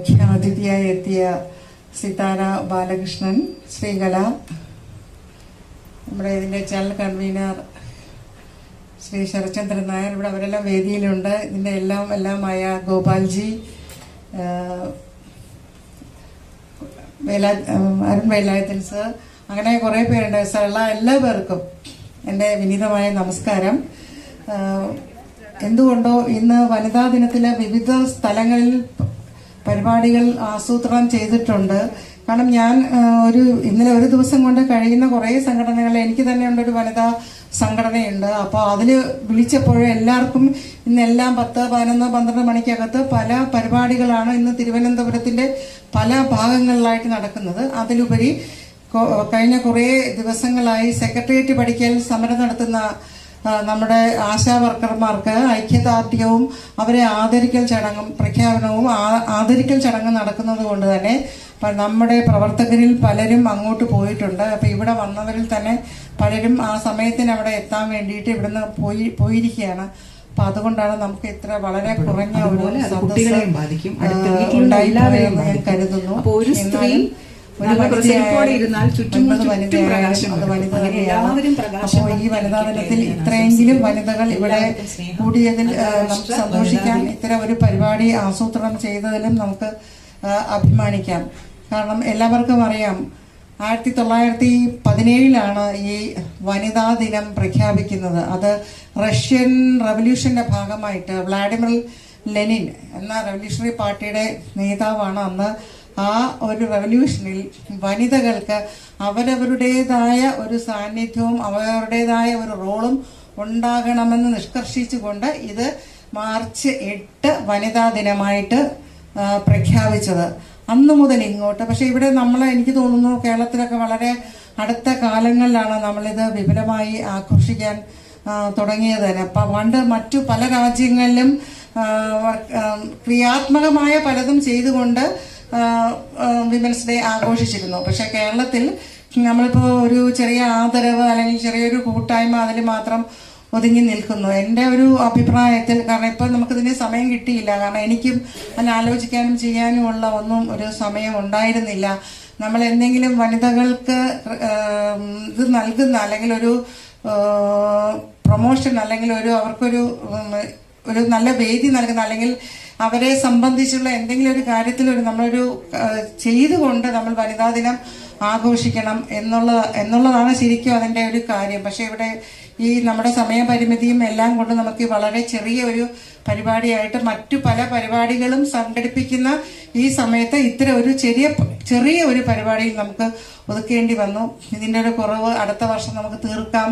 മുഖ്യ അതിഥിയായി എത്തിയ സിതാര ബാലകൃഷ്ണൻ ശ്രീകല. നമ്മുടെ ഇതിന്റെ ചാനൽ കൺവീനർ ശ്രീ ശരത്ചന്ദ്രൻ നായർ. ഇവിടെ അവരെല്ലാം വേദിയിലുണ്ട്. ഇതിന്റെ എല്ലാം എല്ലാമായ ഗോപാൽജി വേലാ അരുൺ വേലായത്തിൽ സർ. അങ്ങനെ കുറേ പേരുണ്ട്. എല്ലാ പേർക്കും എന്റെ വിനീതമായ നമസ്കാരം. എന്തുകൊണ്ടോ ഇന്ന് വനിതാ ദിനത്തിൽ വിവിധ സ്ഥലങ്ങളിൽ പരിപാടികൾ ആസൂത്രണം ചെയ്തിട്ടുണ്ട്. കാരണം ഞാൻ ഒരു ഇന്നലെ ഒരു ദിവസം കൊണ്ട് കഴിയുന്ന കുറേ സംഘടനകൾ എനിക്ക് തന്നെ ഉണ്ട് ഒരു വനിതാ സംഘടനയുണ്ട്. അപ്പോൾ അതിൽ വിളിച്ചപ്പോഴും എല്ലാവർക്കും ഇന്നെല്ലാം പത്ത് പതിനൊന്ന് പന്ത്രണ്ട് മണിക്കകത്ത് പല പരിപാടികളാണ് ഇന്ന് തിരുവനന്തപുരത്തിന്റെ പല ഭാഗങ്ങളിലായിട്ട് നടക്കുന്നത്. അതിലുപരി കഴിഞ്ഞ കുറേ ദിവസങ്ങളായി സെക്രട്ടേറിയറ്റ് പഠിക്കൽ സമരം നടത്തുന്ന നമ്മുടെ ആശാ വർക്കർമാർക്ക് ഐക്യദാർഢ്യവും അവരെ ആദരിക്കൽ ചടങ്ങും പ്രഖ്യാപനവും ആദരിക്കൽ ചടങ്ങും നടക്കുന്നത് കൊണ്ട് തന്നെ നമ്മുടെ പ്രവർത്തകരിൽ പലരും അങ്ങോട്ട് പോയിട്ടുണ്ട്. അപ്പോൾ ഇവിടെ വന്നവരിൽ തന്നെ പലരും ആ സമയത്തിന് അവിടെ എത്താൻ വേണ്ടിയിട്ട് ഇവിടുന്ന് പോയി പോയിരിക്കുകയാണ്. അപ്പൊ അതുകൊണ്ടാണ് നമുക്ക് ഇത്ര വളരെ കുറഞ്ഞ ഒരു കുട്ടികളെയും ബാധിക്കും. ഞാൻ കരുതുന്നു. ഒരു സ്ത്രീ ഈ വനിതാ ദിനത്തിൽ ഇത്രയെങ്കിലും വനിതകൾ ഇവിടെ കൂടിയതിൽ നമുക്ക് സന്തോഷിക്കാം. ഇത്തരം ഒരു പരിപാടി ആസൂത്രണം ചെയ്തതിലും നമുക്ക് അഭിമാനിക്കാം. കാരണം എല്ലാവർക്കും അറിയാം ആയിരത്തി തൊള്ളായിരത്തി പതിനേഴിലാണ് ഈ വനിതാ ദിനം പ്രഖ്യാപിക്കുന്നത്. അത് റഷ്യൻ റവല്യൂഷന്റെ ഭാഗമായിട്ട് വ്ളാഡിമിർ ലെനിൻ എന്ന റവല്യൂഷണറി പാർട്ടിയുടെ നേതാവാണ് അന്ന് ആ ഒരു റവല്യൂഷനിൽ വനിതകൾക്ക് അവരവരുടേതായ ഒരു സാന്നിധ്യവും അവരവരുടേതായ ഒരു റോളും ഉണ്ടാകണമെന്ന് നിഷ്കർഷിച്ചുകൊണ്ട് ഇത് മാർച്ച് എട്ട് വനിതാ ദിനമായിട്ട് പ്രഖ്യാപിച്ചത്. അന്ന് മുതൽ ഇങ്ങോട്ട്. പക്ഷെ ഇവിടെ നമ്മൾ എനിക്ക് തോന്നുന്നു കേരളത്തിലൊക്കെ വളരെ അടുത്ത കാലങ്ങളിലാണ് നമ്മളിത് വിപുലമായി ആഘോഷിക്കാൻ തുടങ്ങിയത് തന്നെ. അപ്പം പണ്ട് മറ്റു പല രാജ്യങ്ങളിലും ക്രിയാത്മകമായ പലതും ചെയ്തുകൊണ്ട് വിമൻസ് ഡേ ആഘോഷിച്ചിരുന്നു. പക്ഷെ കേരളത്തിൽ നമ്മളിപ്പോൾ ഒരു ചെറിയ ആദരവ് അല്ലെങ്കിൽ ചെറിയൊരു കൂട്ടായ്മ അതിൽ മാത്രം ഒതുങ്ങി നിൽക്കുന്നു. എന്റെ ഒരു അഭിപ്രായത്തിൽ കാരണം ഇപ്പം നമുക്കിതിന് സമയം കിട്ടിയില്ല. കാരണം എനിക്കും അതിന് ആലോചിക്കാനും ചെയ്യാനുമുള്ള ഒന്നും ഒരു സമയം ഉണ്ടായിരുന്നില്ല. നമ്മൾ എന്തെങ്കിലും വനിതകൾക്ക് ഇത് നൽകുന്ന അല്ലെങ്കിൽ ഒരു പ്രൊമോഷൻ അല്ലെങ്കിൽ ഒരു അവർക്കൊരു ഒരു നല്ല വേദി നൽകുന്ന അല്ലെങ്കിൽ അവരെ സംബന്ധിച്ചുള്ള എന്തെങ്കിലും ഒരു കാര്യത്തിൽ ഒരു നമ്മളൊരു ചെയ്തുകൊണ്ട് നമ്മൾ വനിതാ ദിനം ആഘോഷിക്കണം എന്നുള്ള എന്നുള്ളതാണ് ശരിക്കും അതിന്റെ ഒരു കാര്യം. പക്ഷേ ഇവിടെ ഈ നമ്മുടെ സമയപരിമിതിയും എല്ലാം കൊണ്ട് നമുക്ക് വളരെ ചെറിയ ഒരു പരിപാടിയായിട്ട് മറ്റു പല പരിപാടികളും സംഘടിപ്പിക്കുന്ന ഈ സമയത്ത് ഇത്തരം ഒരു ചെറിയ ചെറിയ ഒരു പരിപാടിയിൽ നമുക്ക് ഒതുക്കേണ്ടി വന്നു. ഇതിന്റെ ഒരു കുറവ് അടുത്ത വർഷം നമുക്ക് തീർക്കാം.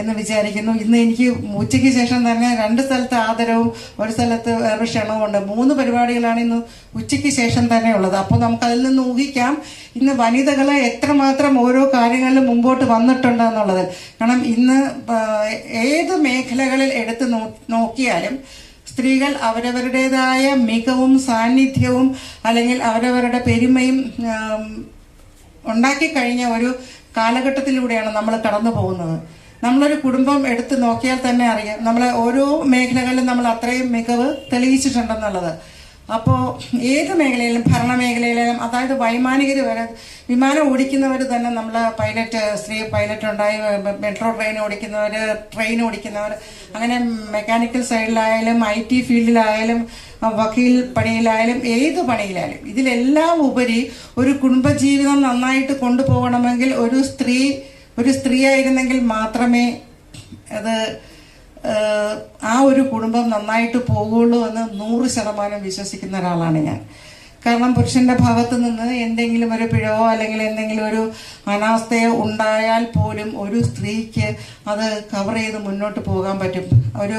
എന്ന് വിചാരിക്കുന്നു. ഇന്ന് എനിക്ക് ഉച്ചയ്ക്ക് ശേഷം തന്നെ രണ്ട് സ്ഥലത്ത് ആദരവും ഒരു സ്ഥലത്ത് വേറൊരു ക്ഷണവും ഉണ്ട് മൂന്ന് പരിപാടികളാണ് ഇന്ന് ഉച്ചയ്ക്ക് ശേഷം തന്നെ ഉള്ളത്. അപ്പോൾ നമുക്ക് അതിൽ നിന്ന് ഊഹിക്കാം. ഇന്ന് വനിതകളെ എത്രമാത്രം ഓരോ കാര്യങ്ങളിലും മുമ്പോട്ട് വന്നിട്ടുണ്ട് എന്നുള്ളത്. കാരണം ഇന്ന് ഏത് മേഖലകളിൽ എടുത്ത് നോക്കിയാലും സ്ത്രീകൾ അവരവരുടേതായ മികവും സാന്നിധ്യവും അല്ലെങ്കിൽ അവരവരുടെ പെരുമയും ഉണ്ടാക്കി കഴിഞ്ഞ ഒരു കാലഘട്ടത്തിലൂടെയാണ് നമ്മൾ കടന്നു പോകുന്നത് നമ്മളൊരു കുടുംബം എടുത്ത് നോക്കിയാൽ തന്നെ അറിയാം. നമ്മളെ ഓരോ മേഖലകളിലും നമ്മൾ അത്രയും മികവ് തെളിയിച്ചിട്ടുണ്ടെന്നുള്ളത്. അപ്പോൾ ഏത് മേഖലയിലും ഭരണ മേഖലയിലും അതായത് വൈമാനികർ വരെ വിമാനം ഓടിക്കുന്നവർ തന്നെ നമ്മൾ പൈലറ്റ് സ്ത്രീ പൈലറ്റ് ഉണ്ടായി മെട്രോ ട്രെയിൻ ഓടിക്കുന്നവർ ട്രെയിൻ ഓടിക്കുന്നവർ അങ്ങനെ മെക്കാനിക്കൽ സൈഡിലായാലും ഐ ടി ഫീൽഡിലായാലും വക്കീൽ പണിയിലായാലും ഏത് പണിയിലായാലും ഇതിലെല്ലാം ഉപരി ഒരു കുടുംബജീവിതം നന്നായിട്ട് കൊണ്ടുപോകണമെങ്കിൽ ഒരു സ്ത്രീ ഒരു സ്ത്രീ ആയിരുന്നെങ്കിൽ മാത്രമേ അത് ആ ഒരു കുടുംബം നന്നായിട്ട് പോകുള്ളൂ എന്ന് നൂറ് ശതമാനം വിശ്വസിക്കുന്ന ഒരാളാണ് ഞാൻ. കാരണം പുരുഷന്റെ ഭാഗത്ത് നിന്ന് എന്തെങ്കിലും ഒരു പിഴവോ അല്ലെങ്കിൽ എന്തെങ്കിലും ഒരു അനാസ്ഥയോ ഉണ്ടായാൽ പോലും ഒരു സ്ത്രീക്ക് അത് കവർ ചെയ്ത് മുന്നോട്ട് പോകാൻ പറ്റും. ഒരു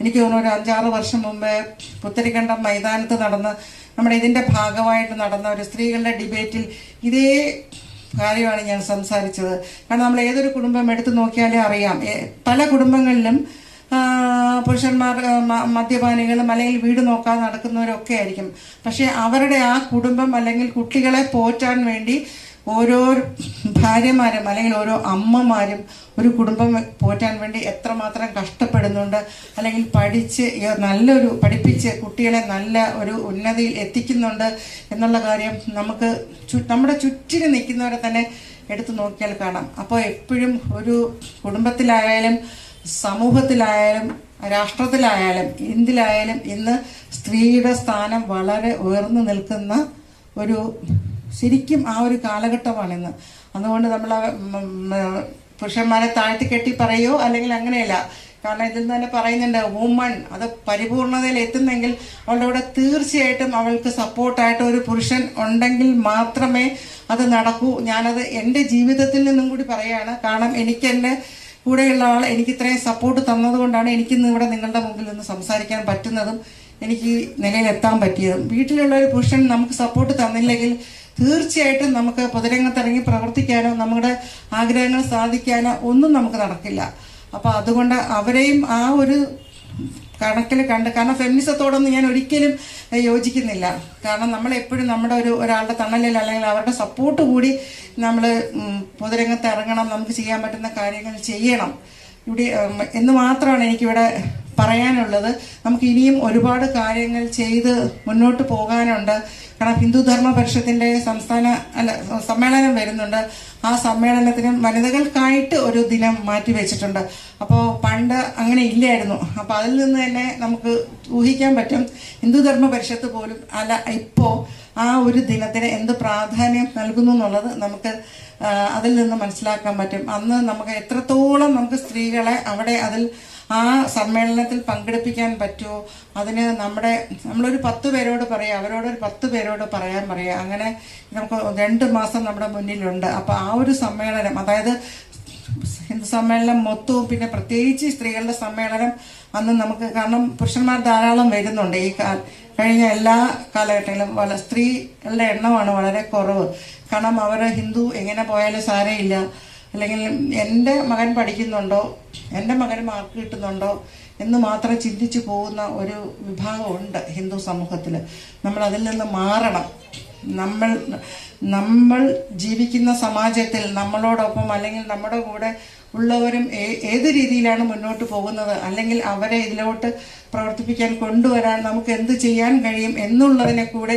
എനിക്ക് തോന്നുന്നു ഒരു അഞ്ചാറ് വർഷം മുമ്പേ പുത്തരിക്കണ്ടം മൈതാനത്ത് നടന്ന നമ്മുടെ ഇതിന്റെ ഭാഗമായിട്ട് നടന്ന ഒരു സ്ത്രീകളുടെ ഡിബേറ്റിൽ ഇതേ കാര്യമാണ് ഞാൻ സംസാരിച്ചത്. കാരണം നമ്മൾ ഏതൊരു കുടുംബം എടുത്തു നോക്കിയാലേ അറിയാം. പല കുടുംബങ്ങളിലും പുരുഷന്മാർ മദ്യപാനികളും അല്ലെങ്കിൽ വീട് നോക്കാതെ നടക്കുന്നവരൊക്കെ ആയിരിക്കും. പക്ഷെ അവരുടെ ആ കുടുംബം അല്ലെങ്കിൽ കുട്ടികളെ പോറ്റാൻ വേണ്ടി ഓരോ ഭാര്യമാരും അല്ലെങ്കിൽ ഓരോ അമ്മമാരും ഒരു കുടുംബം പോറ്റാൻ വേണ്ടി എത്രമാത്രം കഷ്ടപ്പെടുന്നുണ്ട്. അല്ലെങ്കിൽ പഠിച്ച് നല്ലൊരു പഠിപ്പിച്ച് കുട്ടികളെ നല്ല ഒരു ഉന്നതിയിൽ എത്തിക്കുന്നുണ്ട് എന്നുള്ള കാര്യം നമുക്ക് നമ്മുടെ ചുറ്റിന് നിൽക്കുന്നവരെ തന്നെ എടുത്തു നോക്കിയാൽ കാണാം. അപ്പോൾ എപ്പോഴും ഒരു കുടുംബത്തിലായാലും സമൂഹത്തിലായാലും രാഷ്ട്രത്തിലായാലും എന്തിലായാലും ഇന്ന് സ്ത്രീയുടെ സ്ഥാനം വളരെ ഉയർന്നു നിൽക്കുന്ന ഒരു ശരിക്കും ആ ഒരു കാലഘട്ടമാണിന്ന്. അതുകൊണ്ട് നമ്മൾ പുരുഷന്മാരെ താഴ്ത്തി കെട്ടി പറയോ? അല്ലെങ്കിൽ അങ്ങനെയല്ല. കാരണം ഇതിൽ തന്നെ പറയുന്നുണ്ട് വുമൺ അത് പരിപൂർണതയിൽ എത്തുന്നെങ്കിൽ അവളുടെ കൂടെ തീർച്ചയായിട്ടും അവൾക്ക് സപ്പോർട്ടായിട്ട് ഒരു പുരുഷൻ ഉണ്ടെങ്കിൽ മാത്രമേ അത് നടക്കൂ. ഞാനത് എന്റെ ജീവിതത്തിൽ നിന്നും കൂടി പറയുകയാണ് കാരണം എനിക്ക് എന്റെ കൂടെയുള്ള ആൾ എനിക്ക് ഇത്രയും സപ്പോർട്ട് തന്നതുകൊണ്ടാണ് എനിക്കിന്ന് ഇവിടെ നിങ്ങളുടെ മുമ്പിൽ നിന്ന് സംസാരിക്കാൻ പറ്റുന്നതും എനിക്ക് നിലയിലെത്താൻ പറ്റിയതും. വീട്ടിലുള്ള ഒരു പുരുഷൻ നമുക്ക് സപ്പോർട്ട് തന്നില്ലെങ്കിൽ തീർച്ചയായിട്ടും നമുക്ക് പൊതുരംഗത്തിറങ്ങി പ്രവർത്തിക്കാനോ നമ്മുടെ ആഗ്രഹങ്ങൾ സാധിക്കാനോ ഒന്നും നമുക്ക് നടക്കില്ല. അപ്പൊ അതുകൊണ്ട് അവരെയും ആ ഒരു കണക്കിൽ കണ്ട് കാരണം ഫെമിനിസത്തോടൊന്നും ഞാൻ ഒരിക്കലും യോജിക്കുന്നില്ല. കാരണം നമ്മൾ എപ്പോഴും നമ്മുടെ ഒരു ഒരാളുടെ തണലിൽ അല്ലെങ്കിൽ അവരുടെ സപ്പോർട്ട് കൂടി നമ്മൾ പൊതുരംഗത്ത് ഇറങ്ങണം നമുക്ക് ചെയ്യാൻ പറ്റുന്ന കാര്യങ്ങൾ ചെയ്യണം. ഇവിടെ എന്ന് മാത്രമാണ് എനിക്കിവിടെ പറയാനുള്ളത്. നമുക്ക് ഇനിയും ഒരുപാട് കാര്യങ്ങൾ ചെയ്ത് മുന്നോട്ട് പോകാനുണ്ട്. കാരണം ഹിന്ദു ധർമ്മ പരിഷത്തിന്റെ സംസ്ഥാന അല്ല സമ്മേളനം വരുന്നുണ്ട് ആ സമ്മേളനത്തിനും വനിതകൾക്കായിട്ട് ഒരു ദിനം മാറ്റിവെച്ചിട്ടുണ്ട്. അപ്പോൾ പണ്ട് അങ്ങനെ ഇല്ലായിരുന്നു. അപ്പോൾ അതിൽ നിന്ന് തന്നെ നമുക്ക് ഊഹിക്കാൻ പറ്റും ഹിന്ദു ധർമ്മ പരിഷത്ത് പോലും അല്ല ഇപ്പോൾ ആ ഒരു ദിനത്തിന് എന്ത് പ്രാധാന്യം നൽകുന്നു എന്നുള്ളത് നമുക്ക് അതിൽ നിന്ന് മനസ്സിലാക്കാൻ പറ്റും. അന്ന് നമുക്ക് എത്രത്തോളം നമുക്ക് സ്ത്രീകളെ അവിടെ അതിൽ ആ സമ്മേളനത്തിൽ പങ്കെടുപ്പിക്കാൻ പറ്റുമോ അതിന് നമ്മുടെ നമ്മളൊരു പത്ത് പേരോട് പറയാം അവരോടൊരു പത്ത് പേരോട് പറയാൻ പറയാം. അങ്ങനെ നമുക്ക് രണ്ട് മാസം നമ്മുടെ മുന്നിലുണ്ട്. അപ്പോൾ ആ ഒരു സമ്മേളനം അതായത് ഹിന്ദു സമ്മേളനം മൊത്തവും പിന്നെ പ്രത്യേകിച്ച് സ്ത്രീകളുടെ സമ്മേളനം അന്ന് നമുക്ക് കാരണം പുരുഷന്മാർ ധാരാളം വരുന്നുണ്ട്. ഈ കഴിഞ്ഞ എല്ലാ കാലഘട്ടങ്ങളിലും വള സ്ത്രീകളുടെ എണ്ണമാണ് വളരെ കുറവ്. കാരണം അവർ ഹിന്ദു എങ്ങനെ പോയാലും സാരമില്ല അല്ലെങ്കിൽ എന്റെ മകൻ പഠിക്കുന്നുണ്ടോ എന്റെ മകന് മാർക്ക് കിട്ടുന്നുണ്ടോ എന്ന് മാത്രം ചിന്തിച്ചു പോകുന്ന ഒരു വിഭാഗമുണ്ട് ഹിന്ദു സമൂഹത്തിൽ നമ്മൾ അതിൽ നിന്ന് മാറണം. നമ്മൾ നമ്മൾ ജീവിക്കുന്ന സമാജത്തിൽ നമ്മളോടൊപ്പം അല്ലെങ്കിൽ നമ്മുടെ കൂടെ ഉള്ളവരും ഏത് രീതിയിലാണ് മുന്നോട്ട് പോകുന്നത്? അല്ലെങ്കിൽ അവരെ ഇതിലോട്ട് പ്രവർത്തിപ്പിക്കാൻ കൊണ്ടുവരാൻ നമുക്ക് എന്ത് ചെയ്യാൻ കഴിയും എന്നുള്ളതിനെ കൂടെ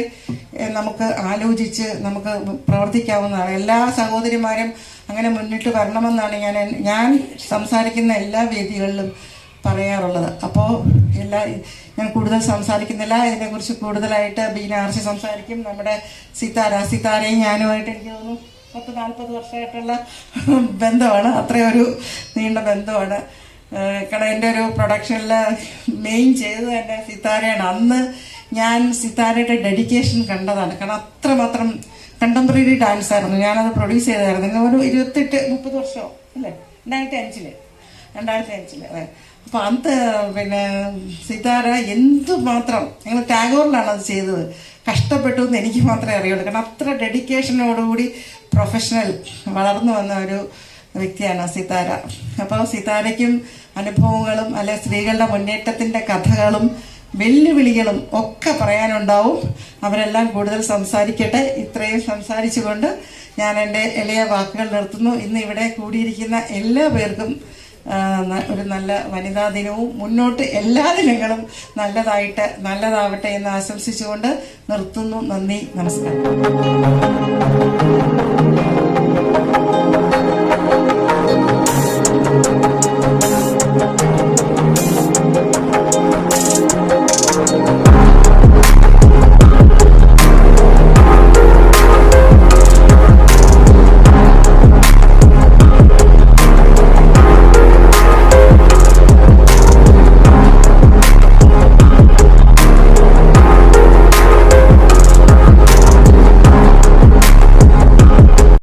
നമുക്ക് ആലോചിച്ച് നമുക്ക് പ്രവർത്തിക്കാവുന്നതാണ്. എല്ലാ സഹോദരിമാരും അങ്ങനെ മുന്നിട്ട് വരണമെന്നാണ് ഞാൻ ഞാൻ സംസാരിക്കുന്ന എല്ലാ വേദികളിലും പറയാറുള്ളത്. അപ്പോൾ എല്ലാ ഞാൻ കൂടുതൽ സംസാരിക്കുന്നില്ല. ഇതിനെക്കുറിച്ച് കൂടുതലായിട്ട് ബീന ആർച്ചി സംസാരിക്കും. നമ്മുടെ സിതാര സിതാരയും ഞാനുമായിട്ട് എനിക്ക് തോന്നുന്നു പത്ത് നാൽപ്പത് വർഷമായിട്ടുള്ള ബന്ധമാണ്. അത്രയൊരു നീണ്ട ബന്ധമാണ്. എന്റെ ഒരു പ്രൊഡക്ഷനിൽ മെയിൻ ചെയ്തത് തന്നെ സിത്താരയാണ്. അന്ന് ഞാൻ സിത്താരയുടെ ഡെഡിക്കേഷൻ കണ്ടതാണ്. കാരണം അത്രമാത്രം കണ്ടംപററി ഡാൻസ് ആയിരുന്നു. ഞാനത് പ്രൊഡ്യൂസ് ചെയ്തായിരുന്നു. ഒരു ഇരുപത്തെട്ട് മുപ്പത് വർഷമോ അല്ലേ? രണ്ടായിരത്തി അഞ്ചിൽ. രണ്ടായിരത്തി അഞ്ചിൽ അതെ. അപ്പം അന്ന് പിന്നെ സിതാര എന്തുമാത്രം ഞങ്ങൾ ടാഗോറിലാണ് അത് ചെയ്തത്. കഷ്ടപ്പെട്ടു എന്ന് എനിക്ക് മാത്രമേ അറിയുള്ളൂ. കാരണം അത്ര ഡെഡിക്കേഷനോടുകൂടി പ്രൊഫഷണൽ വളർന്നു വന്ന ഒരു വ്യക്തിയാണ് സിതാര. അപ്പോൾ സിതാരയ്ക്കും അനുഭവങ്ങളും അല്ലെ സ്ത്രീകളുടെ മുന്നേറ്റത്തിന്റെ കഥകളും വെല്ലുവിളികളും ഒക്കെ പറയാനുണ്ടാവും. അവരെല്ലാം കൂടുതൽ സംസാരിക്കട്ടെ. ഇത്രയും സംസാരിച്ചുകൊണ്ട് ഞാൻ എന്റെ എളിയ വാക്കുകൾ നിർത്തുന്നു. ഇന്ന് ഇവിടെ കൂടിയിരിക്കുന്ന എല്ലാ പേർക്കും ഒരു നല്ല വനിതാ ദിനവും മുന്നോട്ട് എല്ലാ ദിനങ്ങളും നല്ലതായിട്ട് നല്ലതാവട്ടെ എന്ന് ആശംസിച്ചുകൊണ്ട് നിർത്തുന്നു. നന്ദി നമസ്കാരം. Thank you.